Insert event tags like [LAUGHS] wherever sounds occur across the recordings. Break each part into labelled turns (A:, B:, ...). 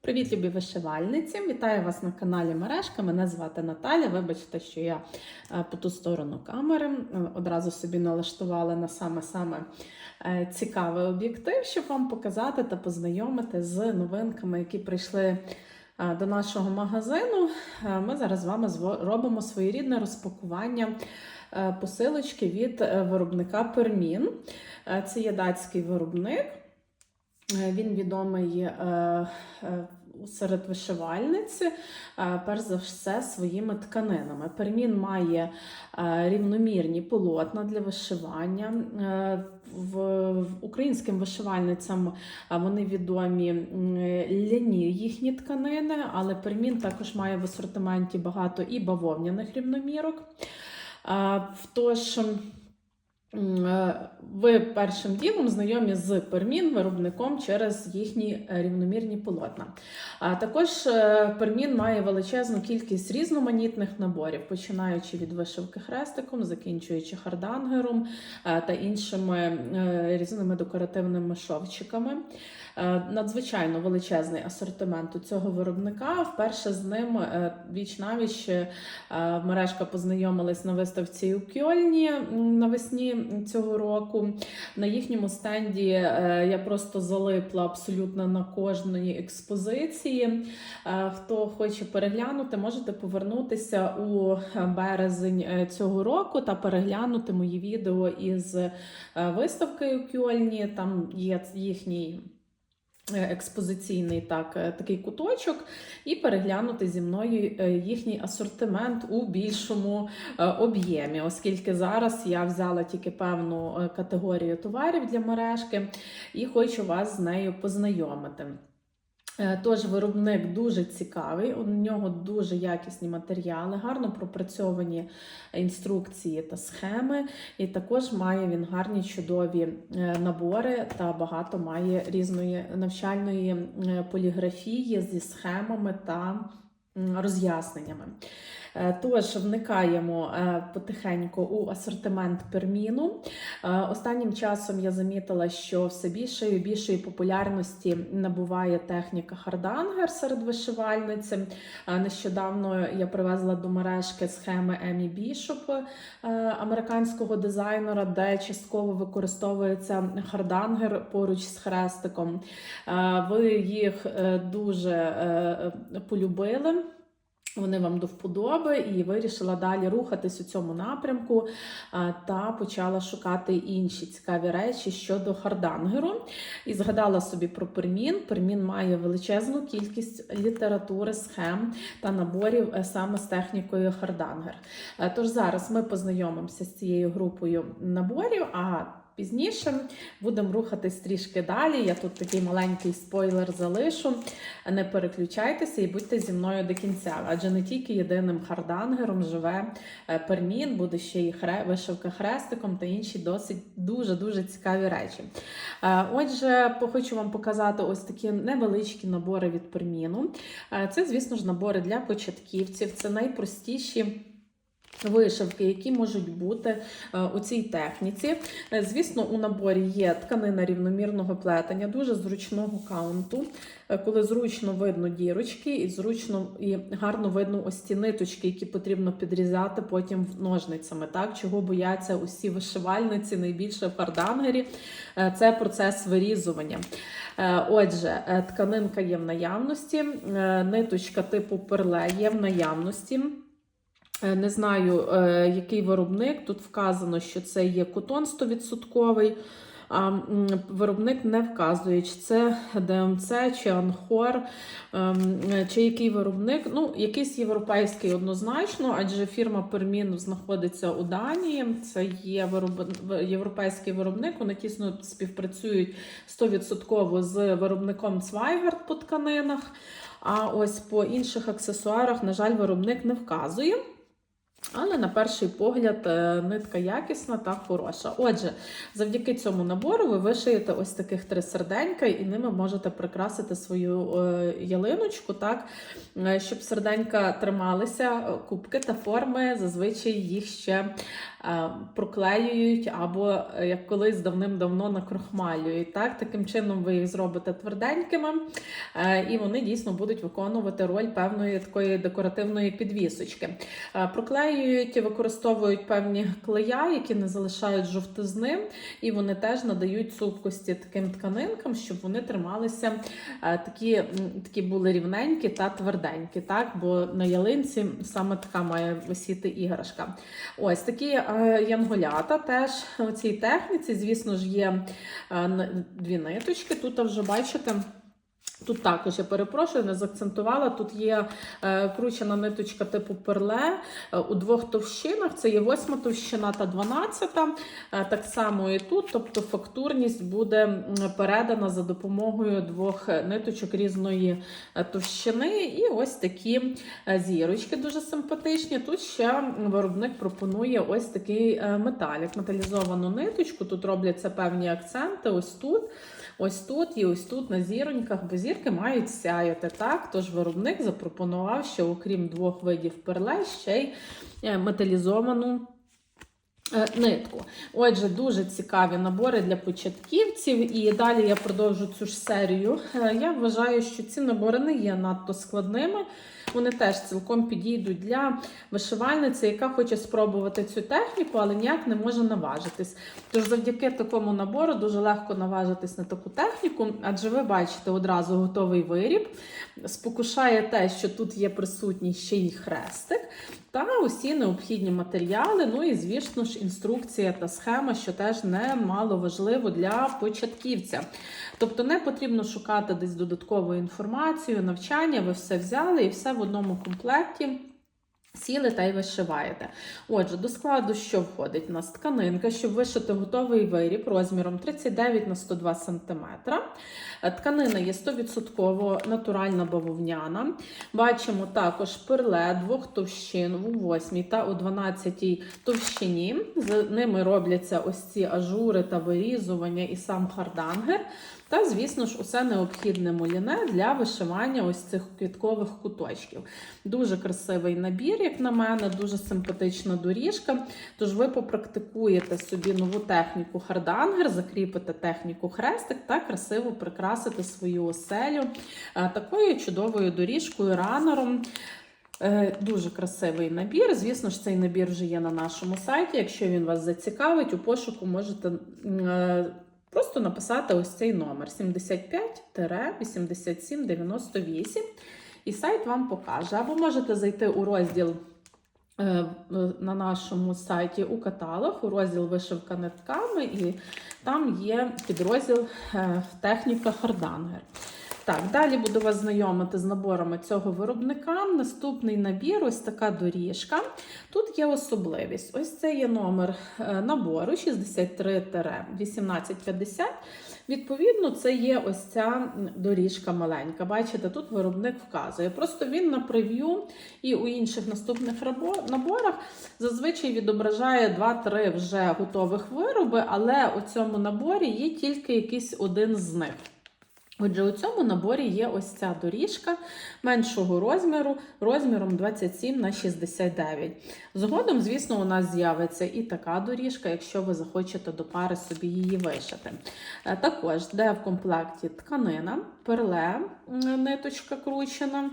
A: Привіт, любі вишивальниці! Вітаю вас на каналі Мережка. Мене звати Наталя. Вибачте, що я е, по ту сторону камери Е, одразу собі налаштувала на саме-саме е, цікавий об'єктив, щоб вам показати та познайомити з новинками, які прийшли до нашого магазину. Ми зараз з вами робимо своєрідне розпакування посилочки від виробника Пермін. Це є датський виробник. Е, Він відомий е, е, серед вишивальниць, е, перш за все, своїми тканинами. Пермін має рівномірні полотна для вишивання. В, українським вишивальницям вони відомі ляні їхні тканини, але Пермін також має в асортименті багато і бавовняних рівномірок. Тож, Ви першим ділом знайомі з Пермін виробником через їхні е, рівномірні полотна. А також е, Пермін має величезну кількість різноманітних наборів, починаючи від вишивки хрестиком, закінчуючи хардангером е, та іншими е, різними декоративними шовчиками. Е, Надзвичайно величезний асортимент у цього виробника. Вперше з ним е, віч навіч е, мережка познайомилась на виставці у Кьольні навесні цього року. На їхньому стенді я просто залипла абсолютно на кожній експозиції. Хто хоче переглянути, можете повернутися у березень цього року та переглянути мої відео із виставки Кьольні. Там є їхній. Е, Експозиційний так, е, такий куточок, і переглянути зі мною е, їхній асортимент у більшому об'ємі, оскільки зараз я взяла тільки певну категорію товарів для мережки і хочу вас з нею познайомити. Е, Тож виробник дуже цікавий, у нього дуже якісні матеріали, гарно пропрацьовані інструкції та схеми, і також має він гарні чудові е, набори та багато має різної навчальної е, поліграфії зі схемами та роз'ясненнями. Е, Тож вникаємо е, потихеньку у асортимент перміну. Е, Останнім часом я замітила, що все більшої і більшої популярності набуває техніка хардангер серед вишивальниць. Е, Нещодавно я привезла до мережки схеми Емі Бішоп американського дизайнера, де частково використовується хардангер поруч з хрестиком. Ви їх дуже полюбили. Вони вам до вподоби, і вирішила далі рухатись у цьому напрямку та почала шукати інші цікаві речі щодо хардангеру. І згадала собі про пермін. Пермін має величезну кількість літератури, схем та наборів е, саме з технікою хардангер. Е, Тож зараз ми познайомимося з цією групою наборів. а Пізніше будемо рухатись трішки далі. Я тут такий маленький спойлер залишу. Не переключайтеся і будьте зі мною до кінця, адже не тільки єдиним хардангером живе е, пермін, буде ще й хре... вишивка хрестиком та інші досить дуже-дуже цікаві речі. Е, Отже, хочу вам показати ось такі невеличкі набори від перміну. Е, Це, звісно ж, набори для початківців. Це найпростіші. Вишивки, які можуть бути е, у цій техніці. Е, Звісно, у наборі є тканина рівномірного плетення, дуже зручного каунту, е, коли зручно видно дірочки, і зручно і гарно видно ось ці ниточки, які потрібно підрізати потім ножницями. Так, чого бояться усі вишивальниці, найбільше в хардангері, е, це процес вирізування. Отже, тканинка є в наявності, ниточка типу перле є в наявності. Е, Не знаю, е, який виробник. Тут вказано, що це є котон 100%. А виробник не вказує, чи це ДМЦ, чи Анхор, ем, чи який виробник. Ну, якийсь європейський однозначно, адже фірма Пермін знаходиться у Данії. Це є вироб... європейський виробник. Вони тісно співпрацюють 100% з виробником Цвайгард по тканинах. А ось по інших аксесуарах, на жаль, виробник не вказує. Але на перший погляд е, нитка якісна та хороша. Отже, завдяки цьому набору ви вишиєте ось таких три серденька, і ними можете прикрасити свою е, ялиночку, так, е, щоб серденька трималися, кубки та форми, зазвичай їх ще проклеюють або як колись давним-давно накрохмалюють. Так? Таким чином ви їх зробите тверденькими, і вони дійсно будуть виконувати роль певної такої декоративної підвісочки. Е, Проклеюють, використовують певні клея, які не залишають жовтизни, і вони теж надають цупкості таким тканинкам, щоб вони трималися е, такі, такі були рівненькі та тверденькі. Так? Бо на ялинці саме така має висіти іграшка. Ось такі е, янголята теж у цій техніці, звісно ж, є е, дві ниточки. Тут вже бачите. Тут також я перепрошую, не заакцентувала. Тут є е, кручена ниточка типу перле е, у двох товщинах. Це є восьма товщина та дванадцята. Е, так само і тут, тобто фактурність буде передана за допомогою двох е, ниточок різної е, товщини. І ось такі зірочки дуже симпатичні. Тут ще виробник пропонує ось такий металік, металізовану ниточку. Тут робляться певні акценти. Ось тут. Ось тут і ось тут на зіроньках, бо зірки мають сяяти. Так, тож виробник запропонував, що окрім двох видів перле, ще й е, металізовану. е, Нитку. Отже, дуже цікаві набори для початківців. І далі я продовжу цю ж серію. Е, Я вважаю, що ці набори не є надто складними. Вони теж цілком підійдуть для вишивальниці, яка хоче спробувати цю техніку, але ніяк не може наважитись. Тож завдяки такому набору дуже легко наважитись на таку техніку, адже ви бачите одразу готовий виріб. Спокушає те, що тут є присутній ще й хрестик, та усі необхідні матеріали. Ну і, звісно ж, інструкція та схема, що теж немало важливо для початківця. Тобто не потрібно шукати десь додаткову інформацію, навчання, ви все взяли і все в одному комплекті. Сіли та й вишиваєте. Отже, до складу що входить? У нас тканинка, щоб вишити готовий виріб розміром 39 на 102 см. Тканина є 100% натуральна бавовняна. Бачимо також перле двох товщин у 8 та у 12 товщині. З ними робляться ось ці ажури та вирізування і сам хардангер. Та, звісно ж, усе необхідне муліне для вишивання ось цих квіткових куточків. Дуже красивий набір, як на мене, дуже симпатична доріжка. Тож ви попрактикуєте собі нову техніку хардангер, закріпите техніку хрестик та красиво прикрасите свою оселю е, такою чудовою доріжкою, ранером. Е, Дуже красивий набір. Звісно ж, цей набір вже є на нашому сайті. Якщо він вас зацікавить, у пошуку можете е, просто написати ось цей номер 75-8798. І сайт вам покаже. Або можете зайти у розділ е, на нашому сайті у каталог, у розділ вишивка нитками, і там є підрозділ е, техніка Хардангер. Так, далі буду вас знайомити з наборами цього виробника. Наступний набір ось така доріжка. Тут є особливість. Ось це є номер е, набору 63-1850. Відповідно, це є ось ця доріжка маленька. Бачите, тут виробник вказує. Просто він на прев'ю і у інших наступних наборах зазвичай відображає 2-3 вже готових вироби, але у цьому наборі є тільки якийсь один з них. Отже, у цьому наборі є ось ця доріжка меншого розміру, розміром 27 на 69. Згодом, звісно, у нас з'явиться і така доріжка, якщо ви захочете до пари собі її вишити. Е, Також, де в комплекті тканина, перле, ниточка кручена.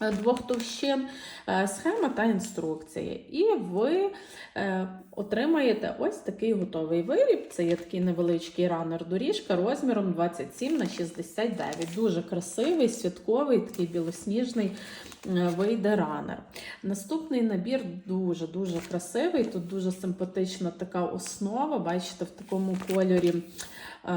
A: Е, Двох товщин, е, схема та інструкція. І ви е, отримаєте ось такий готовий виріб. Це є такий невеличкий ранер доріжка розміром 27 на 69. Дуже красивий, святковий, такий білосніжний вийде ранер. Наступний набір дуже-дуже красивий. Тут дуже симпатична така основа. Бачите, в такому кольорі. Е,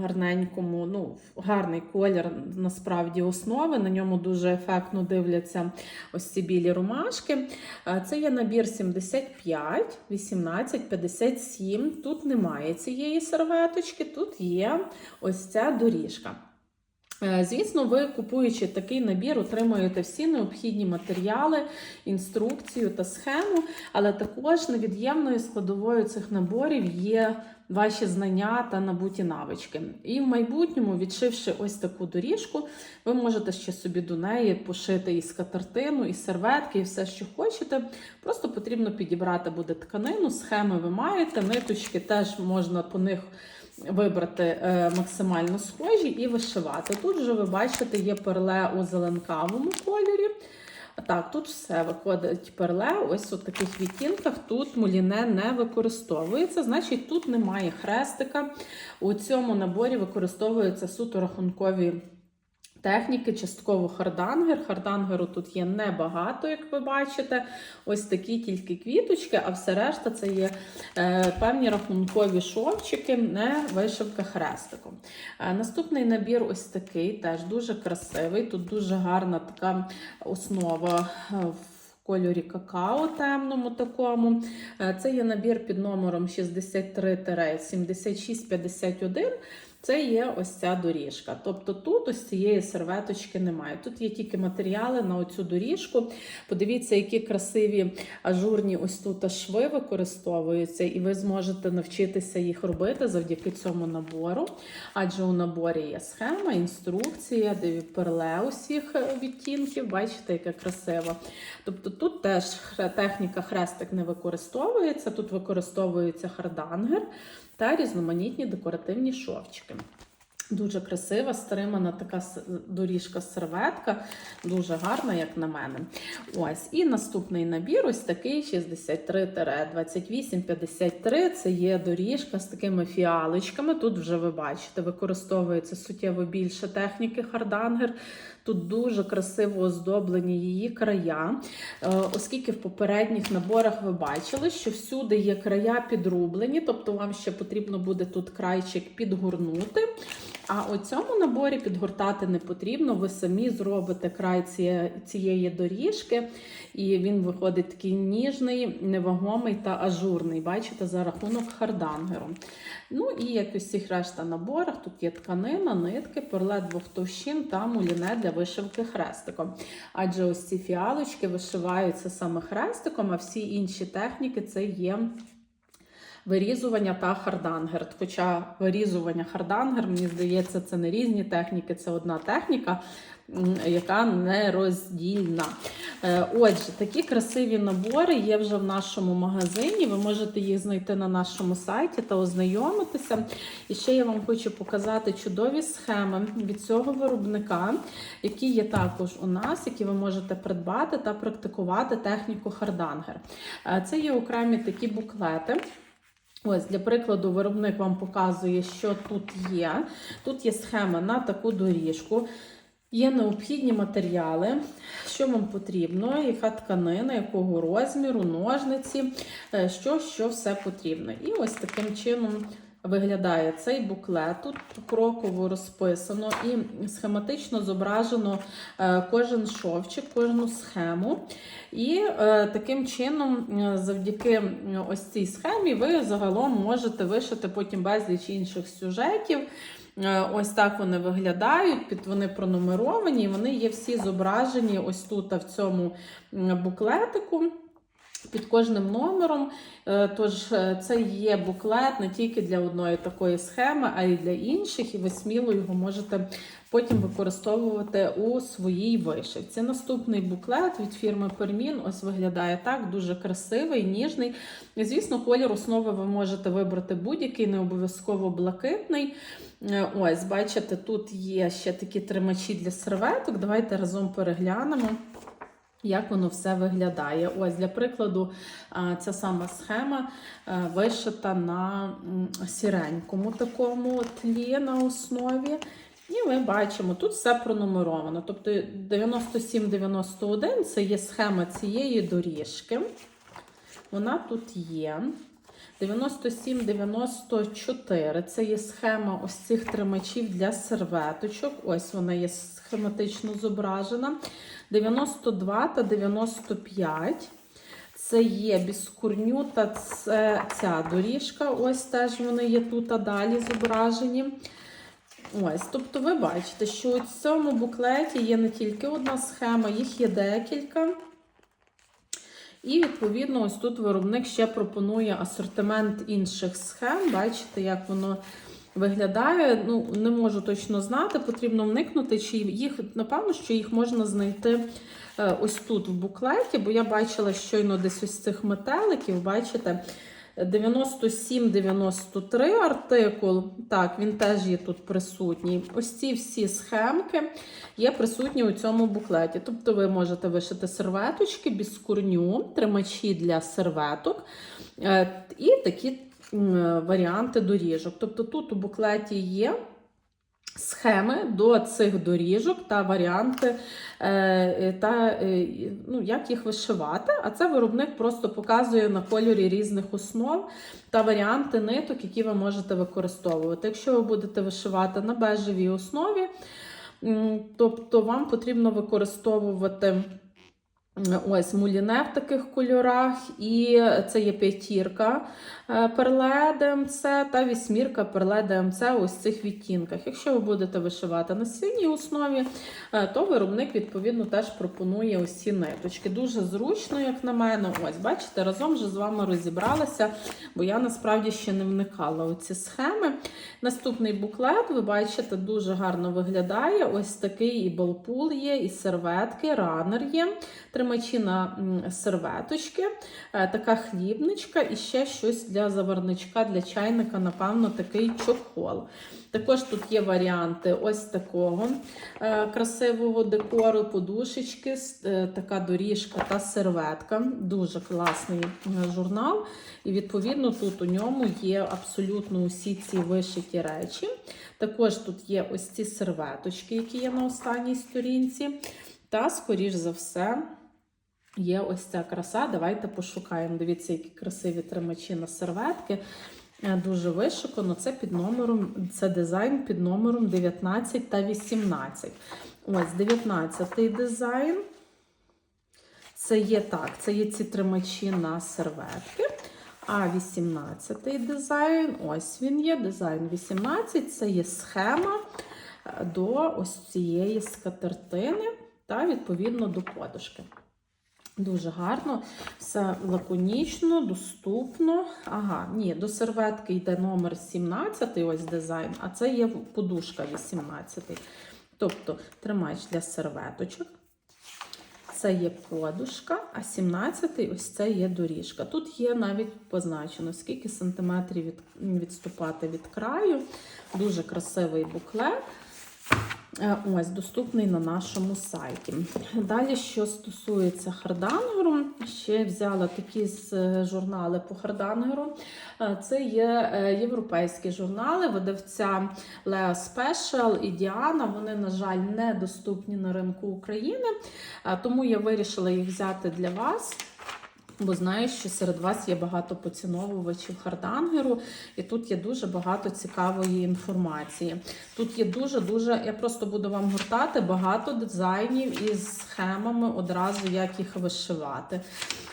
A: Гарненькому, ну, гарний колір насправді основи. На ньому дуже ефектно дивляться ось ці білі ромашки. Е, Це є набір 75, 18, 57. Тут немає цієї серветочки, тут є ось ця доріжка. Е, Звісно, ви купуючи такий набір, отримуєте всі необхідні матеріали, інструкцію та схему, але також невід'ємною складовою цих наборів є ваші знання та набуті навички. І в майбутньому, відшивши ось таку доріжку, ви можете ще собі до неї пошити і скатертину, і серветки, і все, що хочете. Просто потрібно підібрати буде тканину, схеми ви маєте, ниточки теж можна по них вибрати е, максимально схожі і вишивати. Тут вже ви бачите, є перле у зеленкавому кольорі. Так, тут все виходить перле, ось у таких відтінках. Тут муліне не використовується, значить, тут немає хрестика. У цьому наборі використовуються суто рахункові техніки, частково хардангер. Хардангеру тут є небагато, як ви бачите. Ось такі тільки квіточки, а все решта це є е, певні рахункові шовчики, не вишивка хрестиком. Е, наступний набір ось такий, теж дуже красивий. Тут дуже гарна така основа. е, в Кольорі какао темному такому. Е, Це є набір під номером 63-7651. Це є ось ця доріжка. Тобто тут ось цієї серветочки немає. Тут є тільки матеріали на оцю доріжку. Подивіться, які красиві ажурні ось тут шви використовуються, і ви зможете навчитися їх робити завдяки цьому набору. Адже у наборі є схема, інструкція, де перле усіх відтінків. Бачите, яке красиво. Тобто тут теж техніка хрестик не використовується, тут використовується хардангер та різноманітні декоративні шовчики. Дуже красива, стримана така доріжка серветка, дуже гарна, як на мене. Ось, і наступний набір, ось такий 63-2853. Це є доріжка з такими фіалочками. Тут вже ви бачите, використовується суттєво більше техніки хардангер. Тут дуже красиво оздоблені її края, Е, оскільки в попередніх наборах ви бачили, що всюди є края підрублені, тобто вам ще потрібно буде тут крайчик підгорнути. А у цьому наборі підгортати не потрібно. Ви самі зробите край цієї доріжки, і він виходить такий ніжний, невагомий та ажурний. Бачите, за рахунок хардангеру. Ну і як у всіх решта наборах, тут є тканина, нитки, перлет двох товщин та муліне для вишивки хрестиком. Адже ось ці фіалочки вишиваються саме хрестиком, а всі інші техніки це є. Вирізування та хардангер. Хоча вирізування хардангер, мені здається, це не різні техніки, це одна техніка, яка не роздільна. Е, Отже, такі красиві набори є вже в нашому магазині. Ви можете їх знайти на нашому сайті та ознайомитися. І ще я вам хочу показати чудові схеми від цього виробника, які є також у нас, які ви можете придбати та практикувати техніку хардангер. Е, Це є окремі такі буклети. Ось, для прикладу, виробник вам показує, що тут є. Тут є схема на таку доріжку. Є необхідні матеріали, що вам потрібно, яка тканина, якого розміру, ножниці, е, що, що все потрібно. І ось таким чином виглядає цей буклет. Тут покроково розписано і схематично зображено е, кожен шовчик, кожну схему. І е, таким чином, е, завдяки ось цій схемі, ви загалом можете вишити потім безліч інших сюжетів. Ось так вони виглядають, під вони пронумеровані, вони є всі зображені ось тут в цьому буклетику. Під кожним номером, Е, тож е, це є буклет не тільки для одної такої схеми, а й для інших, і ви сміло його можете потім використовувати у своїй вишивці. Наступний буклет від фірми Пермін ось виглядає так, дуже красивий, ніжний. І, звісно, колір основи ви можете вибрати будь-який, не обов'язково блакитний. Е, Ось, бачите, тут є ще такі тримачі для серветок. Давайте разом переглянемо. Як воно все виглядає? Ось для прикладу, ця сама схема вишита на сіренькому такому тлі на основі. І ми бачимо, тут все пронумеровано. Тобто 9791 це є схема цієї доріжки. Вона тут є. 9794 це є схема ось цих тримачів для серветочок. Ось вона є схематично зображена. 92 та 95. Це є біскурню та це, ця доріжка. Ось теж вони є тут а далі зображені. Ось, тобто ви бачите, що у цьому буклеті є не тільки одна схема, їх є декілька. І, відповідно, ось тут виробник ще пропонує асортимент інших схем. Бачите, як воно виглядає. Ну, не можу точно знати, потрібно вникнути, чи їх, напевно, що їх можна знайти е, ось тут в буклеті, бо я бачила щойно десь ось цих метеликів, бачите. 97-93 артикул, так, він теж є тут присутній. Ось ці всі схемки є присутні у цьому буклеті. Тобто ви можете вишити серветочки, біскурню, тримачі для серветок е, і такі варіанти доріжок. Тобто тут у буклеті є схеми до цих доріжок та варіанти, е, та е, ну, як їх вишивати. А це виробник просто показує на кольорі різних основ та варіанти ниток, які ви можете використовувати. Якщо ви будете вишивати на бежевій основі, тобто вам потрібно використовувати. Ось муліне в таких кольорах, і це є п'ятірка е, перле ДМЦ та вісьмірка перле ДМЦ ось цих відтінках. Якщо ви будете вишивати на синій основі, е, то виробник відповідно теж пропонує ось ці ниточки. Дуже зручно, як на мене. Ось, бачите, разом вже з вами розібралася, бо я насправді ще не вникала у ці схеми. Наступний буклет, ви бачите, дуже гарно виглядає. Ось такий і балпул є, і серветки, ранер є тримачі на серветочки, е, така хлібничка і ще щось для заварничка, для чайника, напевно, такий чохол. Також тут є варіанти ось такого е, красивого декору, подушечки, е, така доріжка та серветка. Дуже класний е, журнал. І відповідно тут у ньому є абсолютно усі ці вишиті речі. Також тут є ось ці серветочки, які є на останній сторінці. Та, скоріш за все, є ось ця краса. Давайте пошукаємо. Дивіться, які красиві тримачі на серветки. Е, Дуже вишукано. Це під номером, це дизайн під номером 19 та 18. Ось 19 дизайн. Це є так, це є ці тримачі на серветки. А 18 дизайн, ось він є. Дизайн 18 це є схема е, до ось цієї скатертини та відповідно до подушки. Дуже гарно, все лаконічно, доступно. Ага, ні, до серветки йде номер 17, ось дизайн, а це є подушка 18. Тобто тримач для серветочок. Це є подушка, а 17 ось це є доріжка. Тут є навіть позначено, скільки сантиметрів від, відступати від краю. Дуже красивий буклет. Е, Ось, доступний на нашому сайті. Далі, що стосується Хардангеру, ще взяла такі з е, журнали по Хардангеру. Е, Це є європейські журнали, видавця Leo Special і Діана. Вони, на жаль, не доступні на ринку України, тому я вирішила їх взяти для вас. Бо знаю, що серед вас є багато поціновувачів хардангеру, і тут є дуже багато цікавої інформації. Тут є дуже-дуже, я просто буду вам гуртати багато дизайнів із схемами одразу, як їх вишивати.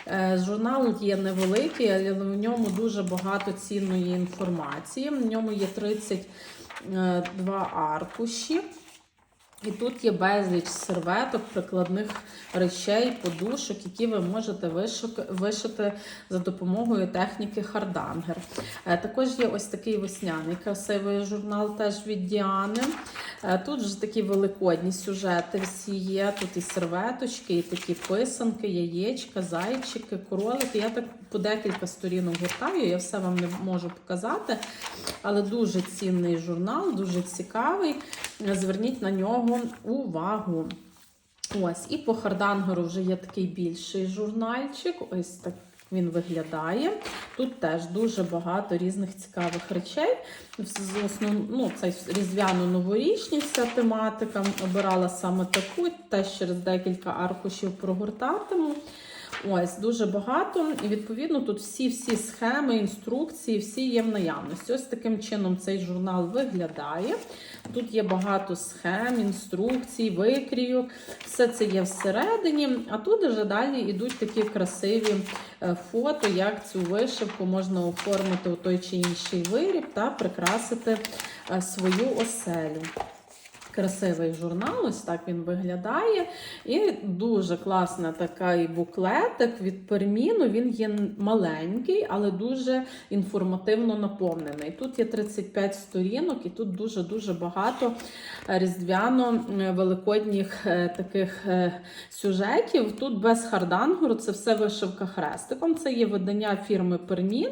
A: Е, Журнал є невеликий, але в ньому дуже багато цінної інформації. В ньому є 32 аркуші. І тут є безліч серветок, прикладних речей, подушок, які ви можете вишити за допомогою техніки Хардангер. Також є ось такий весняний красивий журнал теж від Діани. Е, Тут вже такі великодні сюжети всі є. Тут і серветочки, і такі писанки, яєчка, зайчики, кролики. Я так по декілька сторінок гуртаю, я все вам не можу показати. Але дуже цінний журнал, дуже цікавий. Зверніть на нього увагу. Ось, і по Хардангеру вже є такий більший журнальчик. Ось так він виглядає. Тут теж дуже багато різних цікавих речей. Ну, це різдвяно-новорічні вся тематика. Обирала саме таку, теж через декілька аркушів прогортатиму. Ось дуже багато. І відповідно тут всі-всі схеми, інструкції, всі є в наявності. Ось таким чином цей журнал виглядає. Тут є багато схем, інструкцій, викрійок. Все це є всередині. А тут вже далі йдуть такі красиві е, фото, як цю вишивку можна оформити у той чи інший виріб та прикрасити е, свою оселю. Красивий журнал, ось так він виглядає. І дуже класний такий буклетик від перміну. Він є маленький, але дуже інформативно наповнений. Тут є 35 сторінок, і тут дуже-дуже багато різдвяно-великодніх е, таких е, сюжетів. Тут без хардангуру, це все вишивка хрестиком. Це є видання фірми Пермін.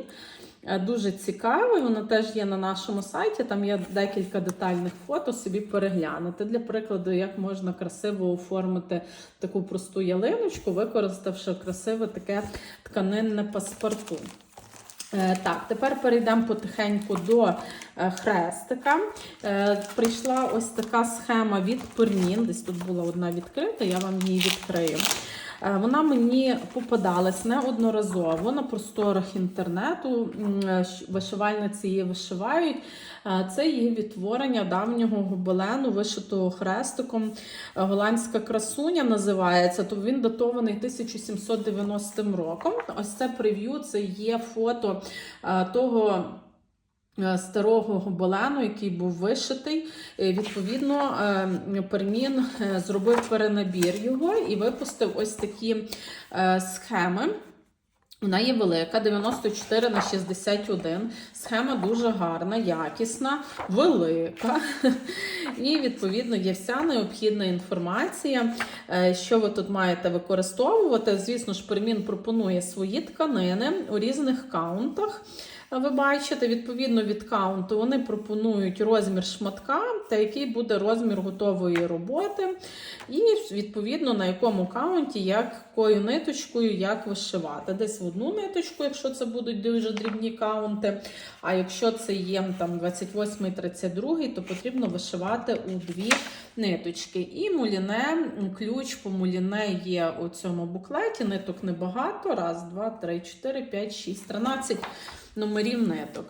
A: Е, Дуже цікавий, воно теж є на нашому сайті. Там є декілька детальних фото, собі переглянути. Для прикладу, як можна красиво оформити таку просту ялиночку, використавши красиве таке тканинне паспорту. Е, Так, тепер перейдемо потихеньку до е, хрестика. Прийшла ось така схема від Пермін. Десь тут була одна відкрита, я вам її відкрию. Е, Вона мені попадалась неодноразово на просторах інтернету. Е, Вишивальниці її вишивають. Е, Це її відтворення давнього гобелену, вишитого хрестиком. Голландська красуня називається. То він датований 1790 роком. Ось це прев'ю, це є фото того. Е, Старого гобелену, який був вишитий, Е, відповідно, е, Пермін зробив перенабір його і випустив ось такі схеми. Вона є велика, 94 на 61. Схема дуже гарна, якісна, велика. І, відповідно, є вся необхідна інформація, що ви тут маєте використовувати. Звісно ж, Пермін пропонує свої тканини у різних каунтах. Ви бачите, відповідно від каунту вони пропонують розмір шматка та який буде розмір готової роботи, і відповідно на якому каунті, якою ниточкою, як вишивати. Десь в одну ниточку, якщо це будуть дуже дрібні каунти. А якщо це є там 28 32, то потрібно вишивати у дві ниточки. І муліне, ключ по муліне є у цьому буклеті. Ниток небагато. Раз, два, три, чотири, п'ять, шість, тринадцять номерів ниток.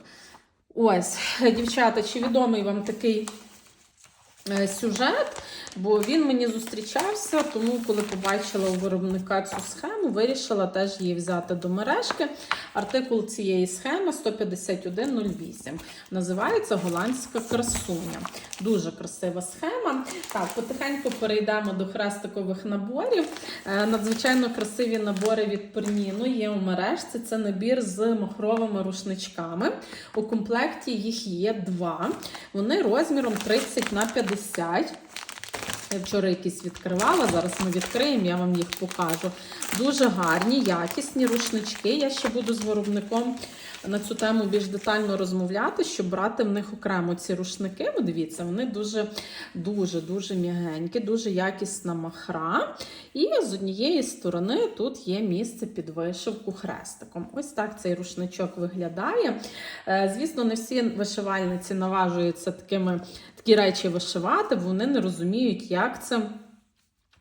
A: Ось, дівчата, чи відомий вам такий сюжет? Бо він мені зустрічався, тому коли побачила у виробника цю схему, вирішила теж її взяти до мережки. Артикул цієї схеми 15108. Називається Голландська красуня. Дуже красива схема. Так, потихеньку перейдемо до хрестикових наборів. Е, Надзвичайно красиві набори від Перніну є у мережці. Це набір з махровими рушничками. У комплекті їх є два. Вони розміром 30 на 50. Я вчора якісь відкривала, зараз ми відкриємо, я вам їх покажу. Дуже гарні, якісні рушнички. Я ще буду з виробником на цю тему більш детально розмовляти, щоб брати в них окремо ці рушники. Ви дивіться, вони дуже дуже дуже м'ягенькі, дуже якісна махра. І з однієї сторони тут є місце під вишивку хрестиком. Ось так цей рушничок виглядає. Е, Звісно, не всі вишивальниці наважуються такими такі речі вишивати, вони не розуміють, як це.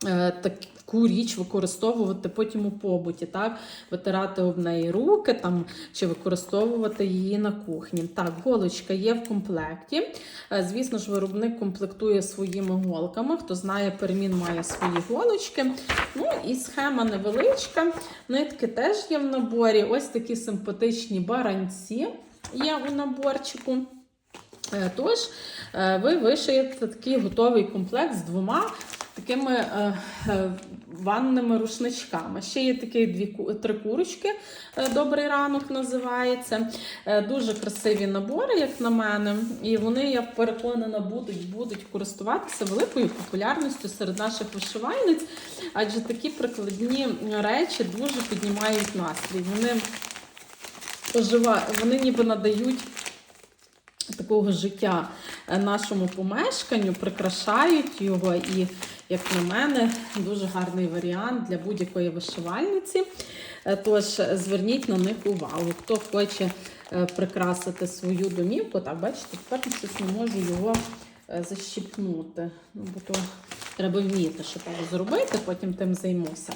A: е, Таку річ використовувати потім у побуті, так? витирати об неї руки там, чи використовувати її на кухні. Так, голочка є в комплекті. Е, Звісно ж, виробник комплектує своїми голками. Хто знає, перемін має свої голочки. Ну і схема невеличка. Нитки теж є в наборі. Ось такі симпатичні баранці є у наборчику. Е, Тож, е, ви вишиєте такий готовий комплект з двома такими е, ванними рушничками. Ще є такі дві три курочки, добрий ранок називається. Дуже красиві набори, як на мене. І вони, я переконана, будуть, будуть користуватися великою популярністю серед наших вишивальниць, адже такі прикладні речі дуже піднімають настрій. Вони, вони ніби надають такого життя е, нашому помешканню, прикрашають його. І, як на мене, дуже гарний варіант для будь-якої вишивальниці. Е, Тож зверніть на них увагу. Хто хоче е, прикрасити свою домівку, так, бачите, тепер щось не можу його е, защіпнути. Ну, бо то треба вміти, що так зробити, потім тим займуся.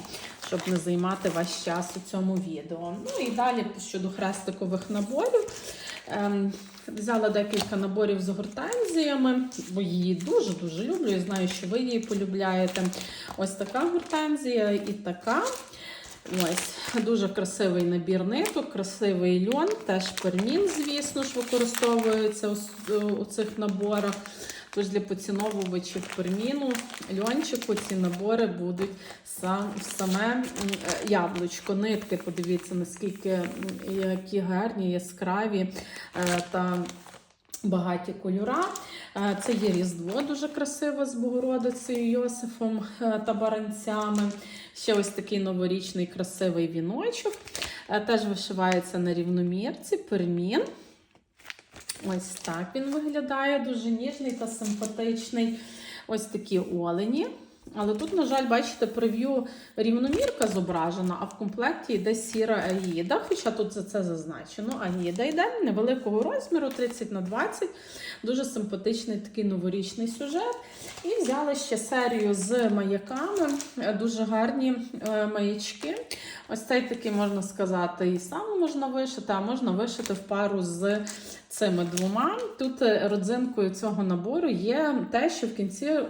A: щоб не займати ваш час у цьому відео. Ну і далі щодо хрестикових наборів. Ем, взяла декілька наборів з гортензіями, бо її дуже-дуже люблю. Я знаю, що ви її полюбляєте. Ось така гортензія і така. Ось дуже красивий набір ниток, красивий льон, теж пермін, звісно ж, використовується у, у цих наборах. Тож для поціновувачів перміну льончику ці набори будуть сам, саме е, яблучко. Нитки, подивіться, наскільки які гарні, яскраві е, та багаті кольора. Е, Це є Різдво дуже красиве з Богородицею Йосифом та баранцями. Ще ось такий новорічний красивий віночок. Теж вишивається на рівномірці, пермін. Ось так він виглядає, дуже ніжний та симпатичний. Ось такі олені. Але тут, на жаль, бачите, прев'ю рівномірка зображена, а в комплекті йде сіра аїда. Хоча тут за це зазначено. Аїда йде невеликого розміру, 30 на 20. Дуже симпатичний такий новорічний сюжет. І взяли ще серію з маяками. Дуже гарні е, маячки. Ось цей такий можна сказати, і сам можна вишити, а можна вишити в пару з цими двома. Тут е, родзинкою цього набору є те, що в кінці е,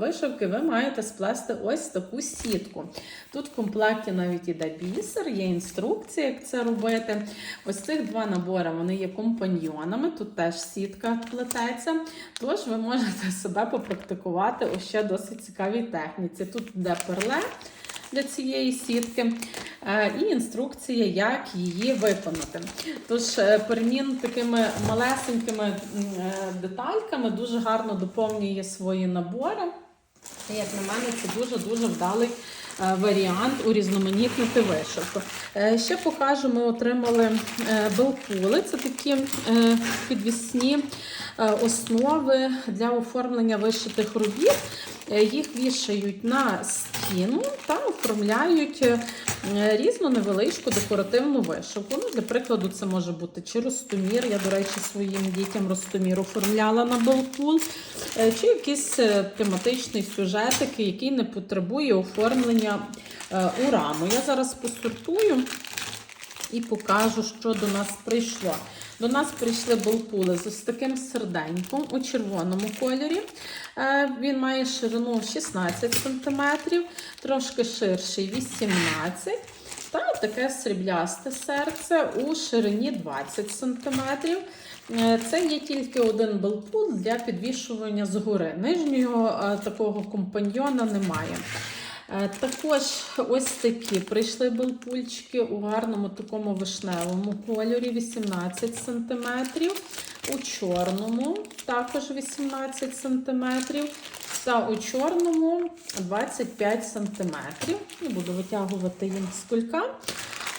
A: вишивки ви маєте сплести ось таку сітку. Тут в комплекті навіть іде бісер, є інструкція, як це робити. Ось цих два набори вони є компаньйонами. Тут теж сітка плететься. Тож ви можете [LAUGHS] себе попрактикувати у ще досить цікавій техніці. Тут йде перле для цієї сітки е, і інструкція, як її виконати. Тож е, пермін такими малесенькими е, детальками дуже гарно доповнює свої набори. І, Як на мене, це дуже-дуже вдалий варіант урізноманітнити вишивку. Ще покажу, ми отримали белкули. Це такі підвісні основи для оформлення вишитих робіт. Е, Їх вішають на стіну та оформляють е, різну невеличку декоративну вишивку. Ну, для прикладу, це може бути чи ростомір. Я, до речі, своїм дітям ростомір оформляла на е, чи якийсь е, тематичний сюжетик, який не потребує оформлення е, у раму. Я зараз посортую і покажу, що до нас прийшло. До нас прийшли болпули з ось таким серденьком у червоному кольорі. Е, Він має ширину 16 см, трошки ширший 18 та таке сріблясте серце у ширині 20 см. Е, Це є тільки один белпул для підвішування згори. Нижнього е, такого компаньйона немає. Е, Також ось такі прийшли белпульчики у гарному такому вишневому кольорі 18 см, у чорному також 18 см, та у чорному 25 см. Не буду витягувати їм з кулька.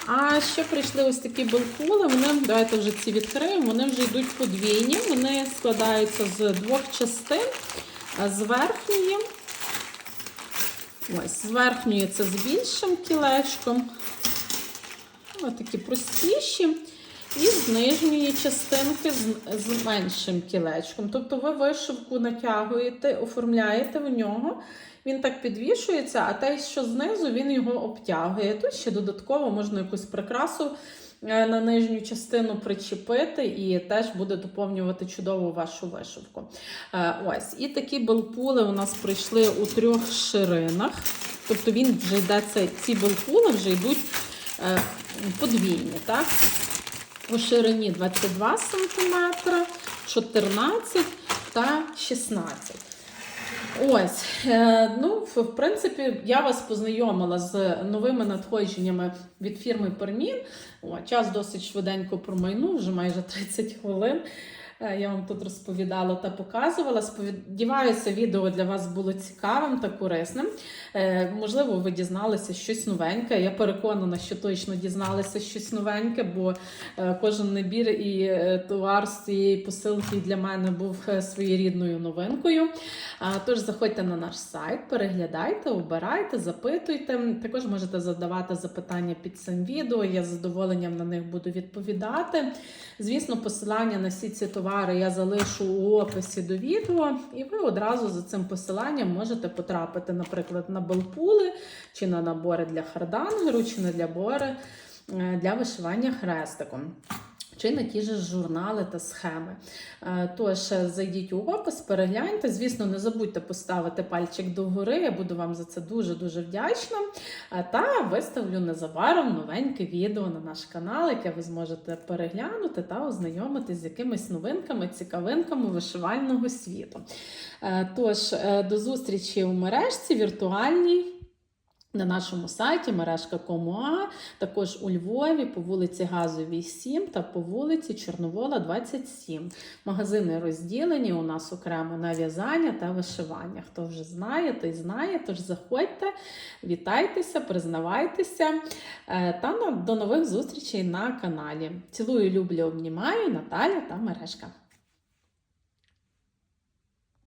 A: А ще прийшли ось такі белкули. Вони, давайте вже ці відкриємо, вони вже йдуть подвійні. Вони складаються з двох частин. З верхньої Ось, з верхньої це з більшим кілечком. Ось такі простіші. І з нижньої частинки з, меншим кілечком. Тобто ви вишивку натягуєте, оформляєте в нього. Він так підвішується, а те, що знизу, він його обтягує. Тут ще додатково можна якусь прикрасу на нижню частину причепити, і теж буде доповнювати чудово вашу вишивку. Е, Ось, і такі белпули у нас прийшли у трьох ширинах. Тобто він вже йде, ці белпули вже йдуть е, подвійні. так? У ширині 22 см, 14 та 16 Ось, е, ну, в принципі, я вас познайомила з новими надходженнями від фірми Пермін. О, час досить швиденько промайнув, вже майже 30 хвилин. Е, Я вам тут розповідала та показувала. Сподіваюся, відео для вас було цікавим та корисним. Е, Можливо, ви дізналися щось новеньке. Я переконана, що точно дізналися щось новеньке, бо е, кожен набір і товар з цієї посилки для мене був своєрідною новинкою. Тож заходьте на наш сайт, переглядайте, обирайте, запитуйте. Також можете задавати запитання під цим відео. Я з задоволенням на них буду відповідати. Звісно, посилання на всі ці товари товари я залишу у описі до відео, і ви одразу за цим посиланням можете потрапити, наприклад, на белпули, чи на набори для хардангеру, чи на набори е, для вишивання хрестиком. Чи на ті ж журнали та схеми. Е, Тож е, зайдіть у опис, перегляньте. Звісно, не забудьте поставити пальчик догори. Я буду вам за це дуже-дуже вдячна. Е, Та виставлю незабаром новеньке відео на наш канал, яке ви зможете переглянути та ознайомитись з якимись новинками, цікавинками вишивального світу. Тож, до зустрічі у мережці віртуальній. На нашому сайті мережка.com.ua, також у Львові по вулиці Газовій 7 та по вулиці Чорновола 27. Магазини розділені у нас окремо на в'язання та вишивання. Хто вже знає, той знає. Тож заходьте, вітайтеся, признавайтеся Е, та до нових зустрічей на каналі. Цілую, люблю, обнімаю Наталя та Мережка.